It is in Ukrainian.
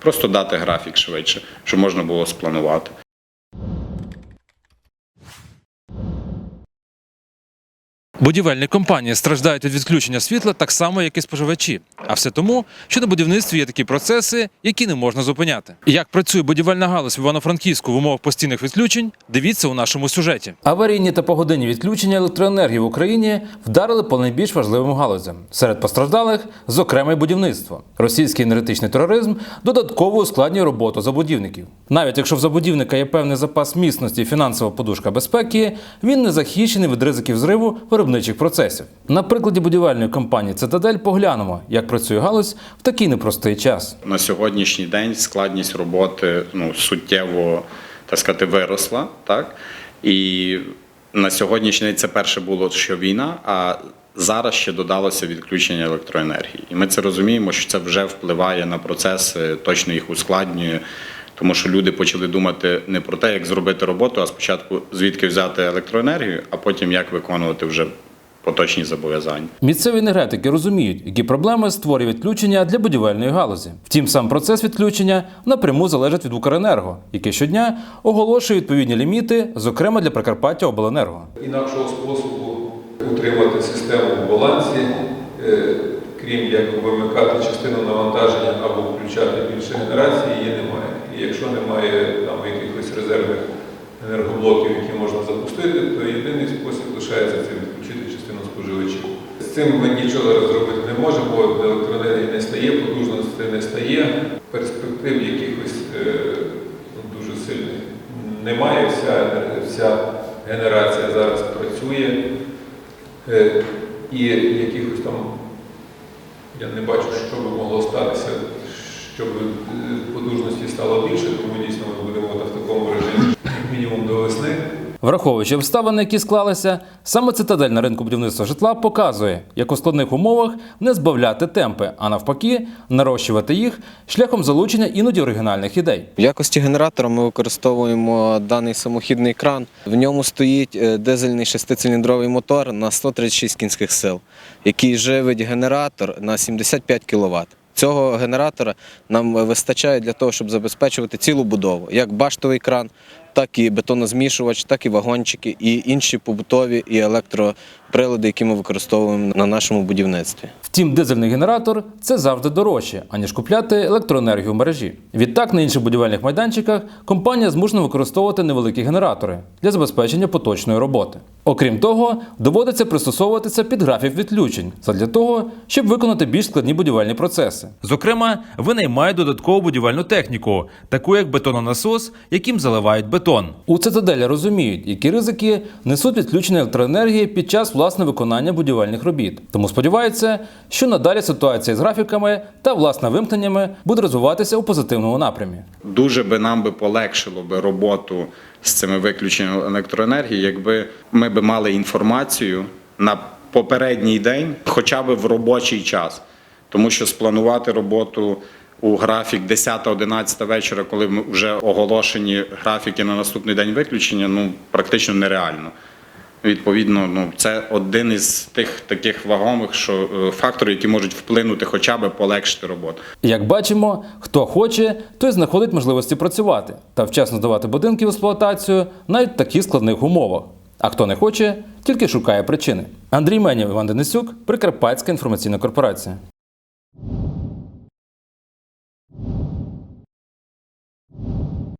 Просто дати графік швидше, щоб можна було спланувати. Будівельні компанії страждають від відключення світла так само, як і споживачі. А все тому, що на будівництві є такі процеси, які не можна зупиняти. Як працює будівельна галузь в Івано-Франківську в умовах постійних відключень, дивіться у нашому сюжеті. Аварійні та погодинні відключення електроенергії в Україні вдарили по найбільш важливим галузям. Серед постраждалих, зокрема, й будівництво. Російський енергетичний тероризм додатково ускладнює роботу забудівників. Навіть якщо в забудівника є певний запас міцності і фінансова подушка безпеки, він не захищений від ризиків зриву виробничих процесів. На прикладі будівельної компанії Цитадель поглянемо, як працює галузь в такий непростий час. На сьогоднішній день складність роботи ну, суттєво так сказати, виросла. Так? І на сьогоднішній день це перше було, що війна, а зараз ще додалося відключення електроенергії. І ми це розуміємо, що це вже впливає на процеси, точно їх ускладнює. Тому що люди почали думати не про те, як зробити роботу, а спочатку звідки взяти електроенергію, а потім як виконувати вже поточні зобов'язання. Місцеві енергетики розуміють, які проблеми створює відключення для будівельної галузі. Втім, сам процес відключення напряму залежить від Укренерго, яке щодня оголошує відповідні ліміти, зокрема для Прикарпаття Обленерго. Інакшого способу утримати систему в балансі, е, крім як вимикати частину навантаження або включати більше генерації, її немає. Якщо немає там якихось резервних енергоблоків, які можна запустити, то єдиний спосіб лишається це відключити частину споживачів. З цим ми нічого зараз зробити не можемо, бо електроенергії не стає, потужності не стає, перспектив якихось е, ну, дуже сильних немає. Вся, вся генерація зараз працює. Е, І якихось там я не бачу, що би могло статися, щоб е, потужності стало більше, тому дійсно ми будемо в такому режимі як мінімум до весни. Враховуючи обставини, які склалися, саме цитадель на ринку будівництва житла показує, як у складних умовах не збавляти темпи, а навпаки, нарощувати їх шляхом залучення іноді оригінальних ідей. В якості генератора ми використовуємо даний самохідний кран. В ньому стоїть е, дизельний шестициліндровий мотор на 136 кінських сил, який живить генератор на 75 кВт. Цього генератора нам вистачає для того, щоб забезпечувати цілу будову, як баштовий кран, так і бетонозмішувач, так і вагончики, і інші побутові і електроприлади, які ми використовуємо на нашому будівництві. Втім, дизельний генератор це завжди дорожче, аніж купляти електроенергію в мережі. Відтак, на інших будівельних майданчиках компанія змушена використовувати невеликі генератори для забезпечення поточної роботи. Окрім того, доводиться пристосовуватися під графік відключень задля того, щоб виконати більш складні будівельні процеси. Зокрема, винаймають додаткову будівельну техніку, таку як бетононасос, яким заливають бетон. У цитаделі розуміють, які ризики несуть відключення електроенергії під час власне виконання будівельних робіт. Тому сподіваються, що надалі ситуація з графіками та власне вимкненнями буде розвиватися у позитивному напрямі. дуже би нам би полегшило би роботу з цими виключеннями електроенергії, якби ми б мали інформацію на попередній день, хоча б в робочий час. Тому що спланувати роботу у графік 10-11 вечора, коли ми вже оголошені графіки на наступний день виключення, ну практично нереально. Відповідно, ну це один із тих таких вагомих, що е, факторів, які можуть вплинути, хоча б полегшити роботу. Як бачимо, хто хоче, той знаходить можливості працювати та вчасно здавати будинки в експлуатацію навіть в таких складних умовах. А хто не хоче, тільки шукає причини. Андрій Менєв, Іван Денисюк, Прикарпатська інформаційна корпорація.